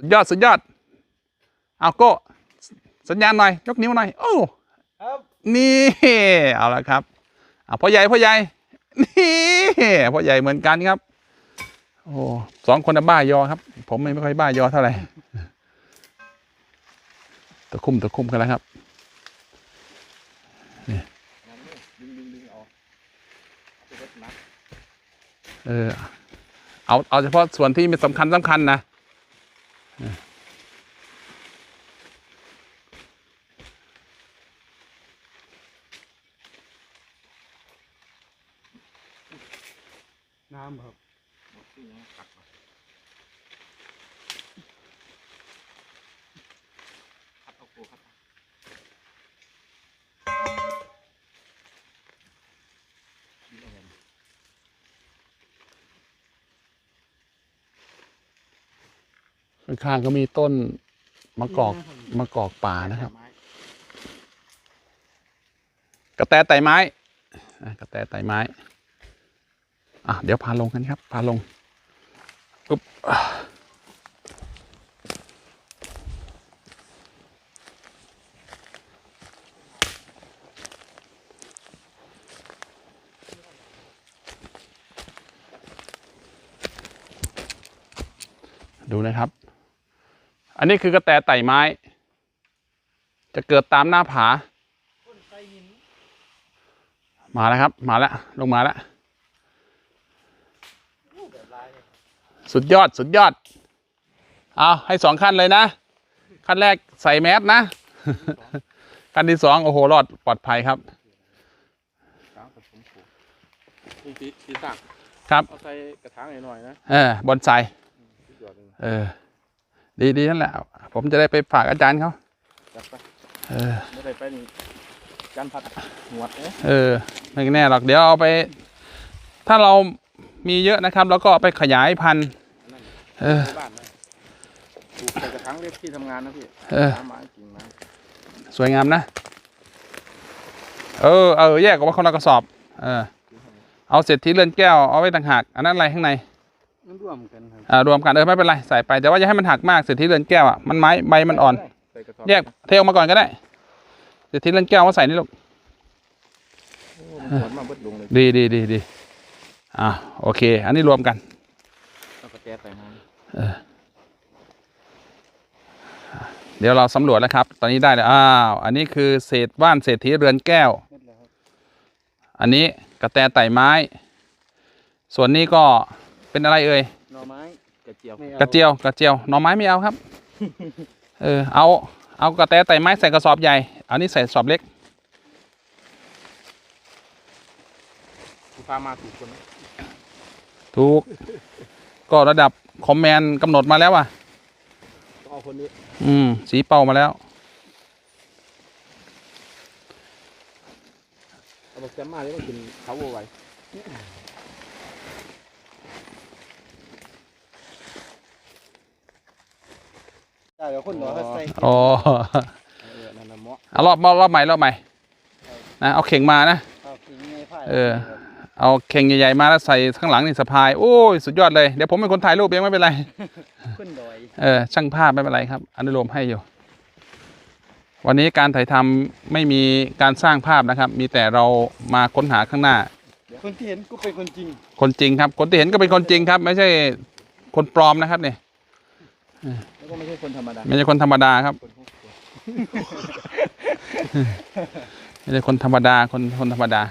สุดยอดสุดยอด เอาโก้สัญญาณหน่อย ยกนิ้วหน่อย โอ้ครับนี่เอาละครับเอาพ่อใหญ่พ่อใหญ่นี่พ่อใหญ่เหมือนกันครับ โอ้สองคนน่ะบ้ายอครับ ผมไม่ไม่ค่อยบ้ายอเท่าไหร่ตะคุ่มตะคุ่มกันแล้วครับดึงดึงดึงออกเอาไปรถนักเออเอาเอาเฉพาะส่วนที่มีสำคัญสำคัญนะ น้ำครับตักมาคัดเอาโคคัดเอาข้างๆก็มีต้นมะกอกมะกอกป่านะครับไม้กระแตไต่ไม้อะกระแตไต่ไม้ อะเดี๋ยวพาลงกันครับ พาลงอุ๊บดูนะครับ อันนี้คือกระแตไต่ไม้ จะเกิดตามหน้าผา มาแล้วครับ มาแล้ว ลงมาแล้ว สุดยอดสุดยอด เอาให้สองขั้นเลยนะ ขั้นแรกใส่แมสนะ ขั้นที่สองโอ้โหรอดปลอดภัยครับกลางผสมโคนี่สีสีสักครับเอาใส่กระถางหน่อยๆนะเออบอนไซสุดยอดเลยเออ ดีดีนั่นแหละ ผมจะได้ไปฝากอาจารย์เขาจัดไปเออไม่ได้ไปนี่การผัดหนวดเอ๊ะเออไม่แน่หรอกเดี๋ยวเอาไป ถ้าเรามีเยอะนะครับ แล้วก็เอาไปขยายพันธุ์อันนั้น เออที่บ้านนะปลูกใส่กระถางเล็กที่ทำงานนะพี่เออน้ำไม้กิ่งไม้สวยงามนะ เออ เออ แยกออกมาคนละกระสอบ เออ เอาเศษที่เลื่อนแก้ว เอาไว้ต่างหาก อันนั้นอะไรข้างใน มันร่วมกันครับอ่า รวมกันเออไม่เป็นไร ใส่ไปแต่ว่าอย่าให้มันหักมากเศษที่เลื่อนแก้วอะ มันไม้ใบมันอ่อน ใส่กระสอบแยกเทออกมาก่อนก็ได้ เศษที่เลื่อนแก้วมาใส่นี่ลูก โอ้มันหวนมาเบิดลงเลยดีดีดีดีอ่าโอเค อันนี้รวมกันเอากระแตใส่มา เดี๋ยวเราสำรวจแล้วครับ ตอนนี้ได้แล้ว อ้าว อันนี้คือเศษว่านเศษที่เรือนแก้วเม็ดแล้วครับอันนี้กระแตไต่ไม้ ส่วนนี้ก็เป็นอะไรเอ่ย หน่อไม้กระเจียวกระเจียว กระเจียว หน่อไม้ไม่เอาครับ เออ เอา เอากระแตไต่ไม้ใส่กระสอบใหญ่ อันนี้ใส่กระสอบเล็กคุณพามาถูกคนไหมถูก ก็ระดับ คอมแมนกำหนดมาแล้วอะต้องเอาคนนี้อืม สีเป่ามาแล้วเอาบอกแซมมาเลยว่ากินเขาวัวไว้ได้เดี๋ยวคนเหรอเขาใส่อ๋อเออนั่นน่ะเหมาะเอารอบรอบรอบใหม่รอบใหม่นะเอาเข่งมานะ เอากินไงไผ่เออ เอาเข่งใหญ่ๆมาแล้วใส่ข้างหลังนี่สะพาย โอ้ยสุดยอดเลย เดี๋ยวผมเป็นคนถ่ายรูปเองไม่เป็นไร ขึ้นดอยเออช่างภาพไม่เป็นไรครับ อนุโลมให้อยู่ วันนี้การถ่ายทำไม่มีการสร้างภาพนะครับ มีแต่เรามาค้นหาข้างหน้า คนที่เห็นกูเป็นคนจริง คนจริงครับ คนที่เห็นก็เป็นคนจริงครับ ไม่ใช่คนปลอมนะครับเนี่ยแล้วก็ไม่ใช่คนธรรมดาไม่ใช่คนธรรมดาครับคนพวกตัวไม่ใช่คนธรรมดาคนคนธรรมดา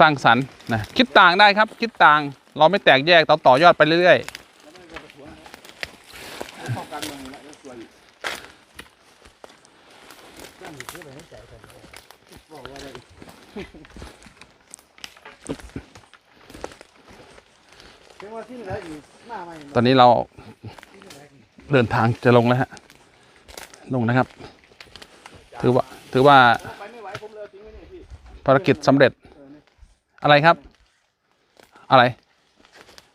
สร้างสรรค์นะคิดต่างได้ครับ คิดต่างเราไม่แตกแยกต่อต่อยอดไปเรื่อยตอนนี้เราเดินทางจะลงแล้วฮะลงนะครับ ถือว่าถือว่าภารกิจสำเร็จ ออนี่อะไรครับ อะไร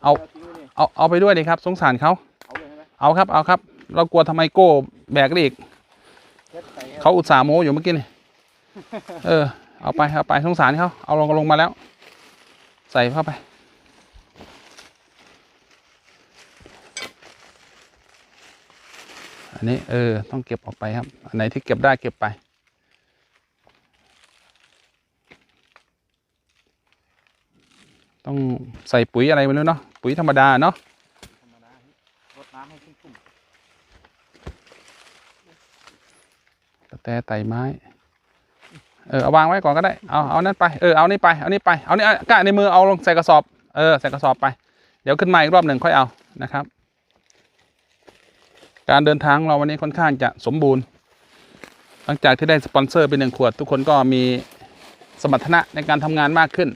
เอาทิ้งไว้นี่เอาเอาไปด้วยดิครับ สงสารเขาเอาเลยใช่ไหมเอาครับ เอาครับ เรากลัวทำไมโก้แบกได้อีกเช็ดใส่ให้เขาอุตส่าห์โม้อยู่เมื่อกี้นี่เออ เอาไปเอาไปสงสารเขาเอาลงลงมาแล้ว ใส่เข้าไปอันนี้เออต้องเก็บออกไปครับ อันไหนที่เก็บได้เก็บไป ต้องใส่ปุ๋ยอะไรไม่รู้เนาะปุ๋ยธรรมดาเนาะธรรมดารดน้ำให้ชุ่มกระแตไต่ไม้เออเอาวางไว้ก่อนก็ได้เอาเอานั่นไปเออเอานี่ไปเอานี่ไปเอานี่เอากะในมือเอาลงใส่กระสอบเออใส่กระสอบไป เดี๋ยวขึ้นมาอีกรอบหนึ่งค่อยเอานะครับ การเดินทางของเราวันนี้ค่อนข้างจะสมบูรณ์ หลังจากที่ได้สปอนเซอร์ไปหนึ่งขวด ทุกคนก็มีสมรรถนะในการทำงานมากขึ้น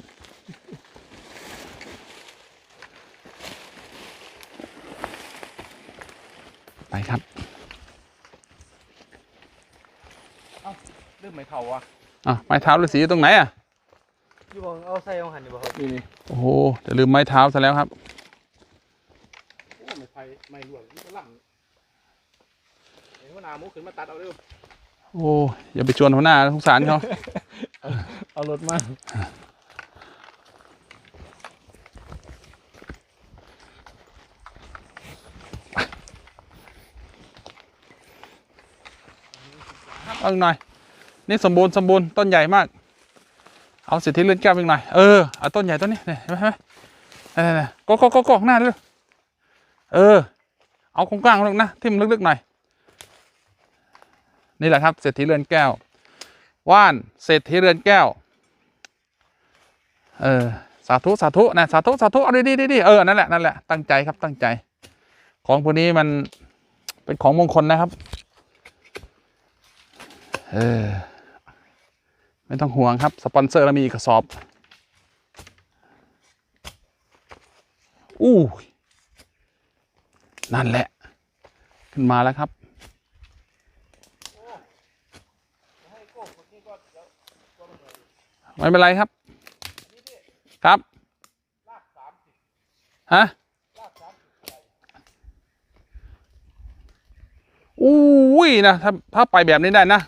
ไปครับ ๆเริ่มไม่เท่า อะอะไม้เท้าฤาษีอยู่ตรงไหนอะอยู่บ่เอาใส่เอาหันอยู่บ่ครับนี่นี่โอ้โหเดี๋ยวลืมไม้เท้าซะแล้วครับโอ้ไม่ไฟไม่รวงนี่ก็ลั่นเห็นหัวหน้าหมูขึ้นมาตัดเอาเร็วโอ้อย่าไปชวนหัวหน้าสงสารเขาเอารถมาเอาอีกหน่อย นี่สมบูรณ์สมบูรณ์ต้นใหญ่มาก เอาสิทธิเลื่อนแก้วอีกหน่อย เออเอาต้นใหญ่ต้นนี้เนี่ยเห็นไหมเห็นไหมนี่นี่ก็ก็ก็ก็หน้าเลยเออ เอากว้างๆลงนะทิ่มลึกๆหน่อย นี่แหละครับเศรษฐีเรือนแก้ว ว่านเศรษฐีเรือนแก้ว เออสาธุสาธุนะสาธุสาธุเอาดีดีดีดีเออนั่นแหละนั่นแหละตั้งใจครับตั้งใจ ของพวกนี้มันเป็นของมงคลนะครับ เออ ไม่ต้องห่วงครับ สปอนเซอร์เรามีอีกระสอบ อู้นั่นแหละ ขึ้นมาแล้วครับไม่เป็นไรครับ ครับฮะอู้ยนะถ้าถ้าไปแบบนี้ได้นะ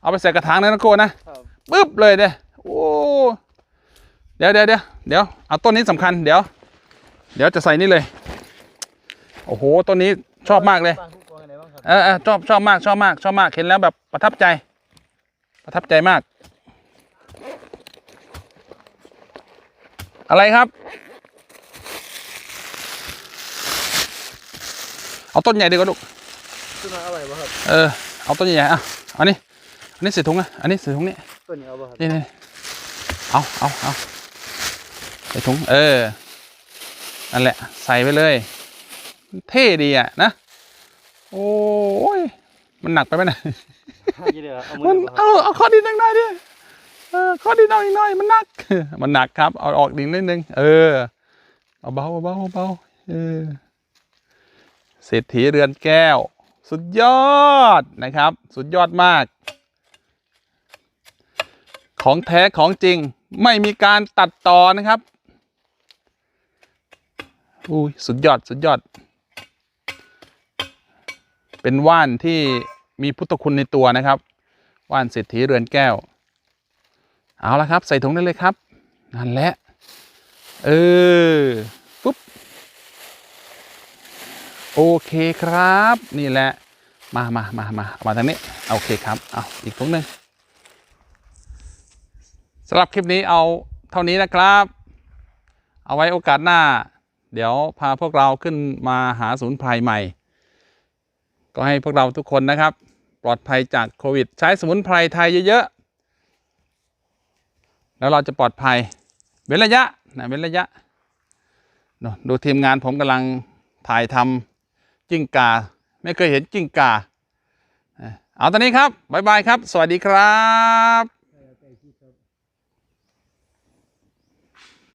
เอาไปใส่กระถางเลยนะโก้นะ ปึ๊บเลยเนี่ยโอ้เดี๋ยวเดี๋ยวเดี๋ยวเดี๋ยวเอาต้นนี้สำคัญเดี๋ยว เดี๋ยวจะใส่นี่เลย โอ้โหต้นนี้ชอบมากเลยบ้านผู้กองอะไรบ้างครับเออเออชอบชอบมากชอบมากชอบมากเห็นแล้วแบบประทับใจ ประทับใจมาก อะไรครับ เอาต้นใหญ่ดีกว่าลูกขึ้นมาเอาไว้บ่ครับเออเอาต้นใหญ่ๆอะอันนี้อันนี้ใส่ถุงอะอันนี้ใส่ถุงนี่ ตัวนี้เอาบ่ครับนี่นี่เอาเอาเอาใส่ถุงเออนั่นแหละ ใส่ไปเลย เท่ดีอะนะ โอ้ย มันหนักไปไหมนะยี่เดียวเอามืมันอบ่ครับเอาเอาข้อดินหน่อยดิเออข้อดินเอาอีกหน่อยมันหนัก มันหนักครับ เอาออกดินนิดนึงเออ เอาเบาเบาเบาเออเศรษฐีเรือนแก้ว สุดยอดนะครับ สุดยอดมาก ของแท้ของจริงไม่มีการตัดต่อนะครับอุ้ยสุดยอดสุดยอด เป็นว่านที่มีพุทธคุณในตัวนะครับ ว่านเศรษฐีเรือนแก้ว เอาละครับ ใส่ถุงได้เลยครับ นั่นแหละ เออปุ๊บ โอเคครับ นี่แหละ มามามามาเอามาทางนี้ โอเคครับ เอาอีกถุงหนึ่ง สำหรับคลิปนี้เอาเท่านี้นะครับ เอาไว้โอกาสหน้า เดี๋ยวพาพวกเราขึ้นมาหาศูนย์ไพรใหม่ ก็ให้พวกเราทุกคนนะครับ ปลอดภัยจากโควิด ใช้สมุนไพรไทยเยอะๆ แล้วเราจะปลอดภัย เว้นระยะนะเว้นระยะ ดูทีมงานผมกำลังถ่ายทำจิ้งกา ไม่เคยเห็นจิ้งกา เอาตอนนี้ครับ บ๊ายบายครับ สวัสดีครับ